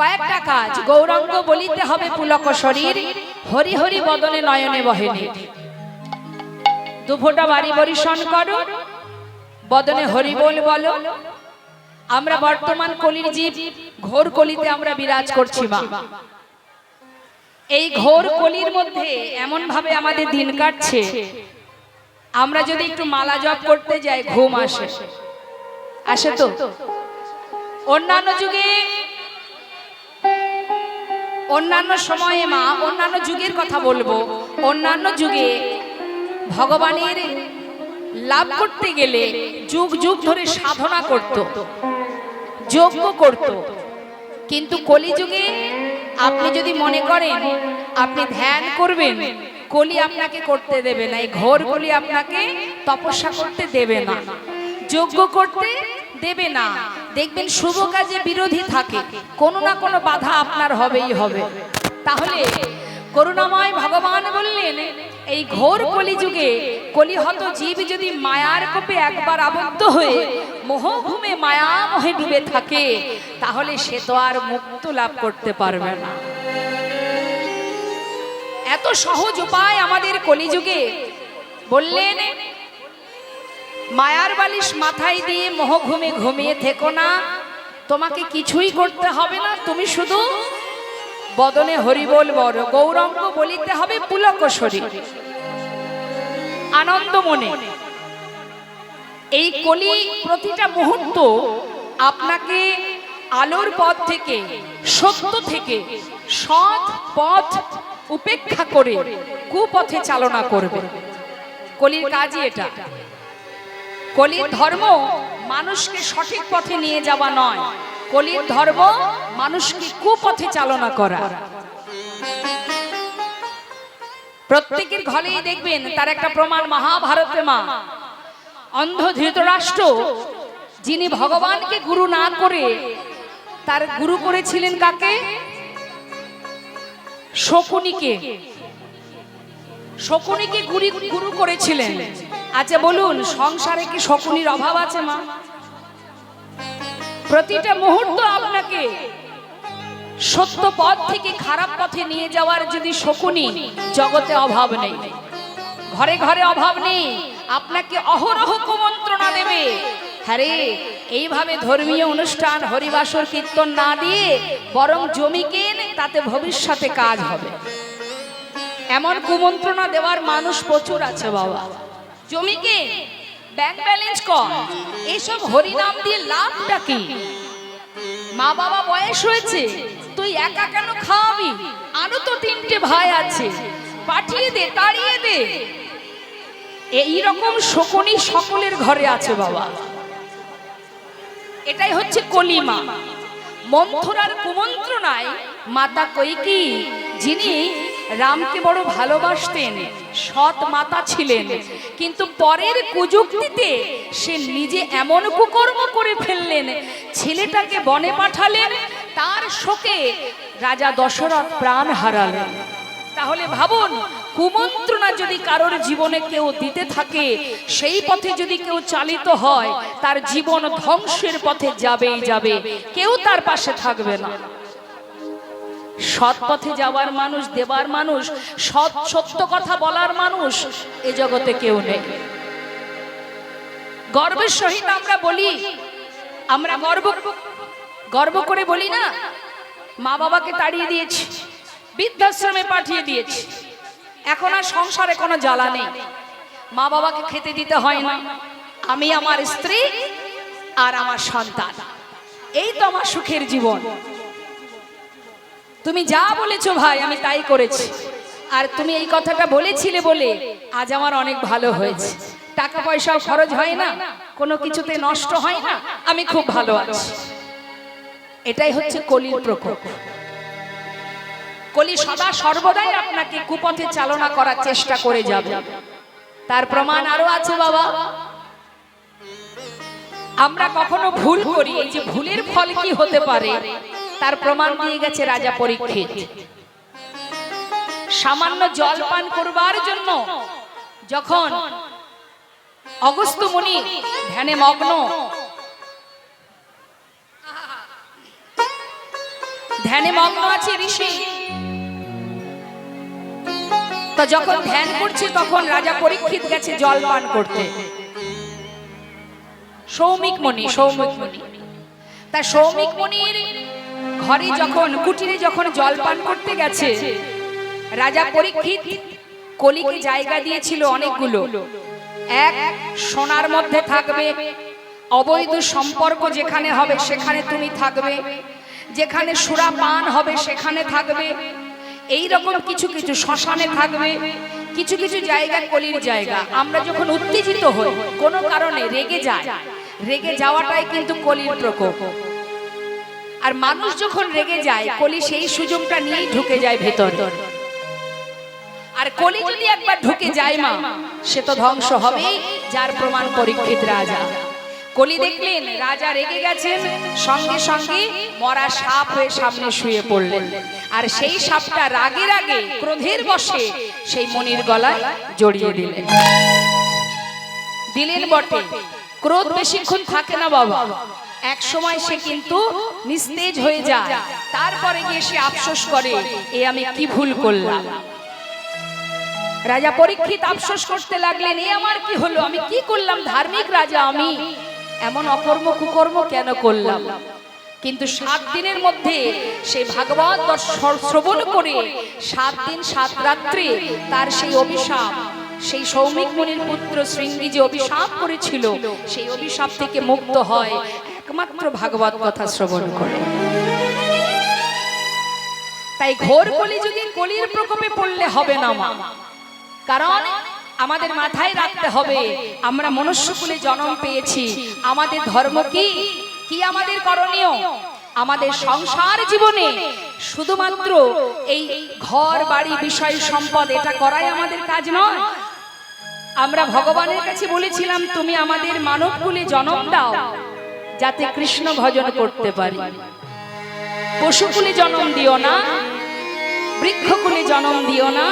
কয়েকটা কাজ। গৌরাঙ্গ বলিতে হবে পুলক শরীর, হরি হরি বদনে নয়নে বহেনে। দুফোটা বাড়ি বরিশন করো, বদনে হরি বল বলো। আমরা বর্তমান কলির জীব, ঘোর কলিতে আমরা বিরাজ করছি মা। এই ঘোর কলির মধ্যে এমন ভাবে আমাদের দিন কাটছে, আমরা যদি একটু মালা জপ করতে যাই, ঘুম আসে। আসে তো? অন্যান্য যুগে অন্যান্য সময়ে মা, অন্যান্য যুগের কথা বলব। অন্যান্য যুগে ভগবানের লাভ করতে গেলে যুগ যুগ ধরে সাধনা করত, যজ্ঞ করত। কিন্তু কলিযুগে আপনি যদি মনে করেন, আপনি ধ্যান করবেন, কলি আপনাকে করতে দেবে না, এই ঘোর কলি আপনাকে তপস্যা করতে দেবে না, যজ্ঞ করতে দেবে না। দেখবেন শুভ কাজে বিরোধী থাকে। কোনো না কোনো বাধা আপনার হবেই হবে। তাহলে করুণাময় ভগবান বললেন, এই ঘোর কলিযুগে কলিহত জীব যদি মায়ার কোপে একবার আবদ্ধ হয়ে মোহ ঘুমে মায়া মোহে ডুবে থাকে, তাহলে সে তো আর মুক্ত লাভ করতে পারবে না। এত সহজ উপায় আমাদের কলিযুগে বললেন মায়ার বালিশ মাথায় দিয়ে মোহ ঘুমে ঘুমিয়ে থেকো না। তোমাকে কিছুই করতে হবে না, তুমি শুধু বদনে হরিবোল বড় গৌরঙ্গ বলিতে হবে পুলক শরীর আনন্দ মনে। এই কলি প্রতিটা মুহূর্ত আপনাকে আলোর পথ থেকে, সত্য থেকে, সৎ পথ উপেক্ষা করে, কুপথে চালনা করবে। কলির কাজই এটা। কলির ধর্ম মানুষকে সঠিক পথে নিয়ে যাওয়া নয়। কলির ধর্ম মানুষকে কুপথে চালনা করা। প্রত্যেকের ঘরেই দেখবেন তার একটা প্রমাণ মহাভারতে মা। অন্ধ ধৃতরাষ্ট্র যিনি ভগবানকে গুরু না করে তার গুরু করেছিলেন কাকে? শকুনিকে। শকুনিকে গুরি, গুরু করেছিলেন। আচ্ছা বলুন, সংসারে কি শকুনির অভাব আছে, মা? প্রতিটা মুহূর্ত আপনাকে সত্য পথ থেকে খারাপ পথে নিয়ে যাওয়ার যদি শকুনি জগতে অভাব নেই, ঘরে ঘরে অভাব নেই, আপনাকে অহরহ কুমন্ত্রণা দেবে। হ্যারে এইভাবে ধর্মীয় অনুষ্ঠান, হরিবাসর কীর্তন না দিয়ে বরং জমি কেন, তাতে ভবিষ্যতে কাজ হবে। এমন কুমন্ত্রণা দেওয়ার মানুষ প্রচুর আছে, বাবা। জমিকে ব্যাংক ব্যালেন্স কর। এইসব হরিনাম দিয়ে লাভটা কি? মা বাবা বয়স হয়েছে, তুই একা কেন খাওয়াবি? আরও তো তিনটে ভাই আছে, পাঠিয়ে দে, তাড়িয়ে দে। এই রকম শকুনি সকলের ঘরে আছে বাবা। এটাই হচ্ছে কলিমা। মন্থরার কুমন্ত্রণায় মাতা কৈকি যিনি রামকে বড় ভালোবাসতেন। সৎ মাতা ছিলেন। কিন্তু পরের কুযুক্তিতে সে নিজে এমন কুকর্ম করে ফেললেন, ছেলেটাকে বনে পাঠালেন, তার শোকে রাজা দশরথ প্রাণ হারালেন। তাহলে ভাবুন, কুমন্ত্রণা যদি কারোর জীবনে কেউ দিতে থাকে, সেই পথে যদি কেউ চালিত হয়, তার জীবন ধ্বংসের পথে যাবেই যাবে, কেউ তার পাশে থাকবে না। সৎ পথে যাওয়ার মানুষ, দেবার মানুষ, সৎ সত্য কথা বলার মানুষ এ জগতে কেউ নেই। গর্বের সহিত আমরা বলি, আমরা গর্ব গর্ব করে বলি না মা বাবাকে তাড়িয়ে দিয়েছি, বৃদ্ধাশ্রমে পাঠিয়ে দিয়েছি। এখন আর সংসারে কোনো জ্বালা নেই। মা বাবাকে খেতে দিতে হয় না। আমি আমার স্ত্রী আর আমার সন্তান। এই তো আমার সুখের জীবন। তুমি যা বলেছ ভাই, আমি তাই করেছি। আর তুমি এই কথাটা বলেছিলে বলে আজ আমার অনেক ভালো হয়েছে। টাকা পয়সাও খরচ হয় না, কোনো কিছুতে নষ্ট হয় না, আমি খুব ভালো আছি। এটাই হচ্ছে কলির প্রকোপ। কলি সদা সর্বদাই আপনাকে কুপথে চালনা করার চেষ্টা করে যাবে। তার প্রমাণ আরও আছে বাবা। আমরা কখনো ভুল করি, এই যে ভুলের ফল কি হতে পারে? তার প্রমাণ দিয়ে গেছে রাজা পরীক্ষিত সামান্য জল পান করবার জন্য যখন অগস্ত মুনি ধ্যানে মগ্ন ধ্যানে মগ্ন আছে ঋষি। তো যখন ধ্যান করছে তখন রাজা পরীক্ষিত গেছে জল পান করতে। সৌমিক মণি সৌমিক মণি তা সৌমিক মণির ঘরে যখন, কুটিরে যখন জল পান করতে গেছে, রাজা পরীক্ষিত কলিকে জায়গা দিয়েছিল অনেকগুলো। এক সোনার মধ্যে থাকবে, অবৈধ সম্পর্ক যেখানে হবে সেখানে তুমি থাকবে, যেখানে সুরা পান হবে সেখানে থাকবে, এই রকম কিছু কিছু শ্মশানে থাকবে, কিছু কিছু জায়গা কলির জায়গা। আমরা যখন উত্তেজিত হই, কোনো কারণে রেগে যায়, রেগে যাওয়াটাই কিন্তু কলির প্রকোপ। আর মানুষ যখন রেগে যায়, কলি সেই সুযোগটা নিয়েই ঢুকে যায় ভেতর। আর কলি যদি একবার ঢুকে যায় মা, সে তো ধ্বংস হবেই, যার প্রমাণ পরীক্ষিত রাজা। কলি দেখলেন, রাজা রেগে গেছেন, সঙ্গে সঙ্গে মরা সাপ হয়ে সামনে শুয়ে পড়লেন। আর সেই সাপটা রাগের আগে ক্রোধের বসে সেই মনির গলায় জড়িয়ে দিলেন। দিলেন বটে, ক্রোধ বেশিক্ষণ থাকে না বাবা। এক সময় সে কিন্তু নিস্তেজ হয়ে যায়। তারপরে গিয়ে সে আফসোস করে, এ আমি কি ভুল করলাম? রাজা পরীক্ষিত আফসোস করতে লাগলেন, এ আমার কি হলো? আমি কি করলাম? ধার্মিক রাজা আমি। এমন অকর্ম কুকর্ম কেন করলাম? কিন্তু সাত দিনের মধ্যে সে ভাগবত শ্রবণ করে সাত দিন সাত রাত্রে তার সেই অভিশাপ, সেই সৌমিক মুনির পুত্র শৃঙ্গি যে অভিশাপ করেছিল, সেই অভিশাপ থেকে মুক্ত হয়। একমাত্র ভাগবত কথা শ্রবণ করে। তাই ঘোর কলিযুগে কলির প্রকোপে পড়লে হবে না মা। কারণ আমাদের মাথায় রাখতে হবে আমরা মনুষ্যকুলে জন্ম পেয়েছি। আমাদের ধর্ম কি? কি? আমাদের করণীয়? আমাদের সংসার জীবনে শুধুমাত্র এই ঘর বাড়ি বিষয় সম্পদ এটা করাই আমাদের কাজ নয়। আমরা ভগবানের কাছে বলেছিলাম তুমি আমাদের মানবকুলে জন্ম দাও। যাতে কৃষ্ণ ভজন করতে পারি। পশুকুলে জন্ম দিও না বৃক্ষকুলে জন্ম দিও না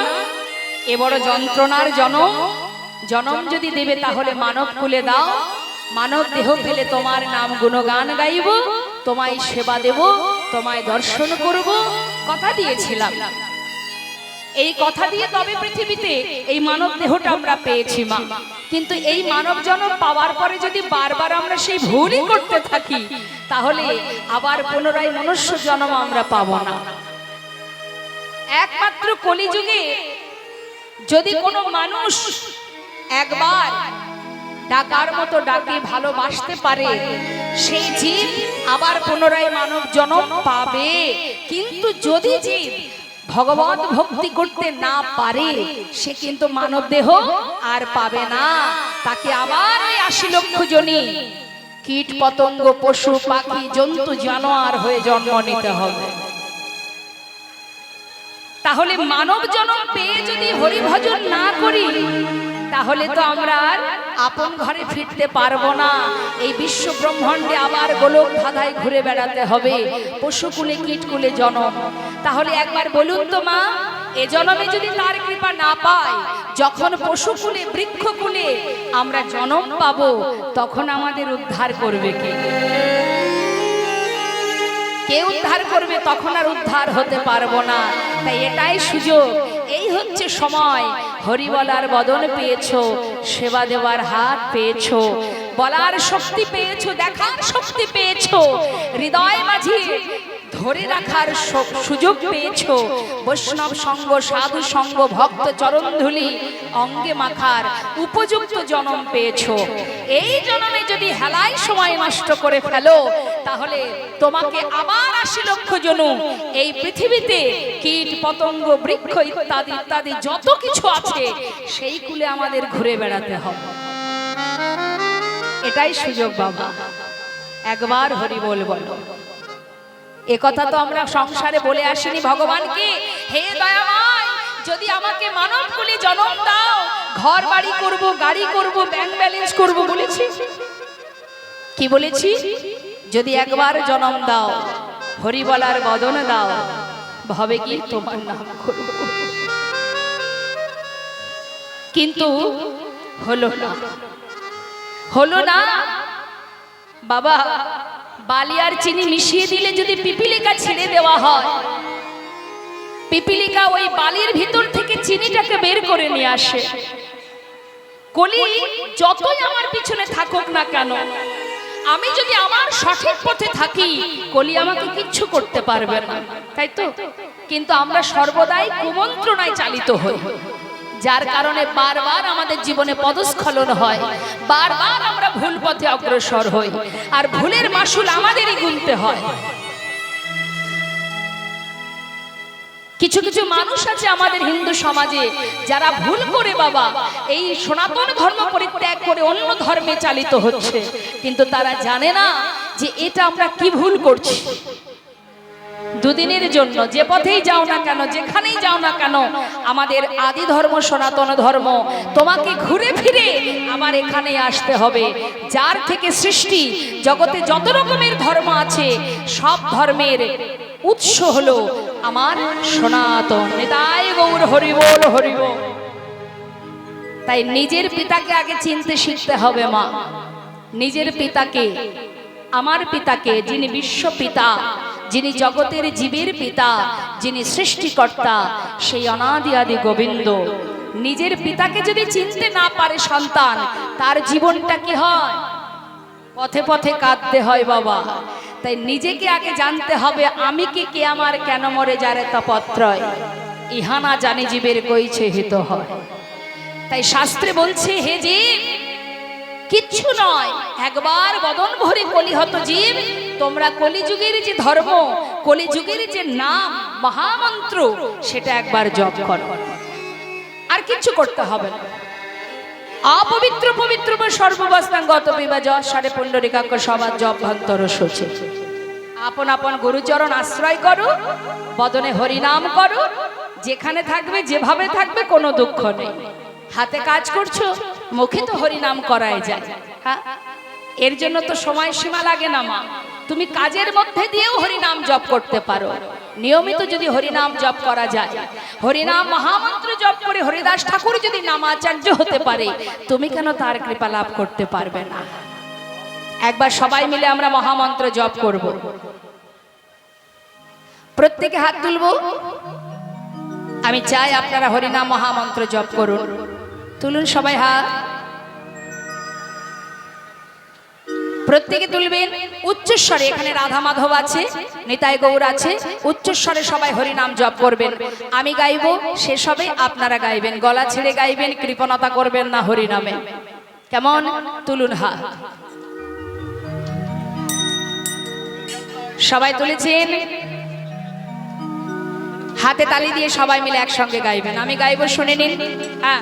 এ বড় যন্ত্রণার জনম। জনম যদি দেবে তাহলে মানব কুলে দাও। মানব দেহ ফেলে তোমার নাম গুণগান গাইব তোমায় সেবা দেব তোমায় দর্শন করব। কথা দিয়েছিলাম। এই কথা দিয়ে তবে পৃথিবীতে এই মানব দেহটা আমরা পেয়েছি মা। কিন্তু এই মানব জনম পাওয়ার পরে যদি বারবার আমরা সেই ভুলই করতে থাকি, তাহলে আবার পুনরায় মনুষ্য জন্ম আমরা পাবো না। একমাত্র কলিযুগে যদি কোনো মানুষ একবার ডাকার মতো ডাকে, ভালোবাসতে পারে, সেই জীব আবার পুনরায় মানব জনম পাবে। কিন্তু যদি জীব ভগবত ভক্তি করতে না পারে সে কিন্তু মানব দেহ আর পাবে না। তাকে আবার ওই আশি লক্ষ জনই কীট পতঙ্গ পশু পাখি জন্তু জানোয়ার হয়ে জন্ম নিতে হবে। তাহলে মানব জন্ম পেয়ে যদি হরিভজন না করি তাহলে তো আমরা আপন ঘরে ফিরতে পারব না। এই বিশ্ব ব্রহ্মাণ্ডে আবার গোলক ধাঁধায় ঘুরে বেড়াতে হবে। পশুকুলে, কীটকুলে জনম। তাহলে একবার বলুন তো মা, এ জনমে যদি তার কৃপা না পাই, যখন পশুকুলে, বৃক্ষকুলে আমরা জনম পাব, তখন আমাদের উদ্ধার করবে কে? কে উদ্ধার করবে তখন আর উদ্ধার হতে পারব না। তাই এটাই সুযোগ। এই হচ্ছে সময়। হরি বলার বদন পেয়েছ, সেবা দেওয়ার হাত পেয়েছ, বলার শক্তি পেয়েছ, দেখার শক্তি পেয়েছ। হৃদয় মাঝে ধরে রাখার সুযোগ পেয়েছ। বৈষ্ণব সঙ্গ, সাধু সঙ্গ, ভক্ত চরণধুলি অঙ্গে মাখার উপযুক্ত জনম পেয়েছ। এই জনমে যদি হেলায় সময় নষ্ট করে ফেলো, তাহলে তোমাকে আবার আশি লক্ষ জনু এই পৃথিবীতে কীট, পতঙ্গ, বৃক্ষ ইত্যাদি ইত্যাদি যত কিছু আছে, সেই কুলে আমাদের ঘুরে বেড়াতে হবে। এটাই সুযোগ বাবা। একবার হরি বল বলো। এ কথা তো আমরা সংসারে বলে আসিনি ভগবানকে হে দয়াময়, যদি আমাকে মানব কুলে জন্ম দাও ঘর বাড়ি করব, গাড়ি করব ব্যাংক ব্যালেন্স করব বলেছি। কি বলেছি? যদি একবার জন্ম দাও হরি বলার বদন দাও, ভাবে কি তোমার নাম করব? কিন্তু হলো না। হলো না। বাবা বালি আর চিনি মিশিয়ে দিলে যদি পিপিলিকা ছেড়ে দেওয়া হয়, পিপিলিকা ওই বালির ভিতর থেকে চিনিটাকে বের করে নিয়ে আসে। কলি, যতই আমার পিছনে থাকুক না কেন, আমি যদি আমার সঠিক পথে থাকি, কলি আমাকে কিচ্ছু করতে পারবে না। তাই তো? কিন্তু আমরা সর্বদাই কুমন্ত্রণায় চালিত হই। যার কারণে বারবার আমাদের জীবনে পদস্খলন হয়, বারবার আমরা ভুল পথে অগ্রসর হই, আর ভুলের মাসুল আমাদেরই গুনতে হয়। কিছু কিছু মানুষ আছে আমাদের হিন্দু সমাজে, যারা ভুল করে বাবা, এই সনাতন ধর্ম পরিত্যাগ করে অন্য ধর্মে চালিত হচ্ছে, কিন্তু তারা জানে না যে এটা আমরা কি ভুল করছি। দুদিনের জন্য যে পথেই যাও না কেন, যেখানেই যাও না কেন, আমাদের আদি ধর্ম, সনাতন ধর্ম, তোমাকে ঘুরে ফিরে আবার এখানে আসতে হবে। যার থেকে সৃষ্টি জগতে যত রকমের ধর্ম আছে, সব ধর্মের উৎস হলো আমার সনাতন। নেতাই গৌর হরিবোল হরিবোল তাই নিজের পিতাকে আগে চিনতে শিখতে হবে, মা। নিজের পিতাকে, আমার পিতাকে, যিনি বিশ্ব পিতা যিনি জগতের জীবের পিতা, যিনি সৃষ্টিকর্তা, সেই অনাদি আদি গোবিন্দ। নিজের পিতাকে যদি চিনতে না পারে সন্তান, তার জীবনটা কি হয়? পথে পথে কাঁদতে হয় বাবা। তাই নিজেকে আগে জানতে হবে, আমি কি, কে আমার, কেন মরে যারে তা পত্রয়? ইহানা জানি জীবের কইছে হিত হয়। তাই শাস্ত্রে বলছে, হে জীব কিচ্ছু নয়। একবার বদন ভরে কলিহত জীব, তোমরা কলিযুগের যে ধর্ম, কলিযুগের যে নাম, মহামন্ত্র, সেটা একবার জপ করো। আর কিচ্ছু করতে হবে না। অপবিত্র, পবিত্র বা সর্ববস্তাঙ্গত বিবাজ সাড়ে পুণ্ডরিকাক্ষ সবার জপ ভন্তর সচে। আপন আপন গুরুচরণ আশ্রয় করো, বদনে হরিনাম করো, যেখানে থাকবে, যেভাবে থাকবে, কোনো দুঃখ নেই। হাতে কাজ করছ, মুখে তো হরিনাম করাই যায়। হ্যাঁ? এর জন্য তো সময় সীমা লাগে না, মা। তুমি কাজের মধ্যে দিয়েও হরিনাম জপ করতে পারো। নিয়মিত যদি হরিনাম জপ করা যায়। হরিনাম মহামন্ত্র জপ করে হরিদাস ঠাকুর যদি নামাচার্য হতে পারে, তুমি কেন তার কৃপা লাভ করতে পারবে না? একবার সবাই মিলে আমরা মহামন্ত্র জপ করব। প্রত্যেকে হাত তুলব? আমি চাই আপনারা হরিনাম মহামন্ত্র জপ করুন। তুলুন সবাই হাত। প্রত্যেকে তুলবেন। উচ্চস্বরে এখানে রাধা মাধব আছে, নিতাই গৌর আছে। উচ্চস্বরে সবাই হরিনাম জপ করবেন। আমি গাইব, শেষ হবে, আপনারা গাইবেন। গলা ছেড়ে গাইবেন, কৃপণতা করবেন না হরিনামে। কেমন? তুলুন হাত। সবাই তুলেছেন? হাতে তালি দিয়ে সবাই মিলে একসঙ্গে গাইবেন। আমি গাইব, শুনে নিন। হ্যাঁ।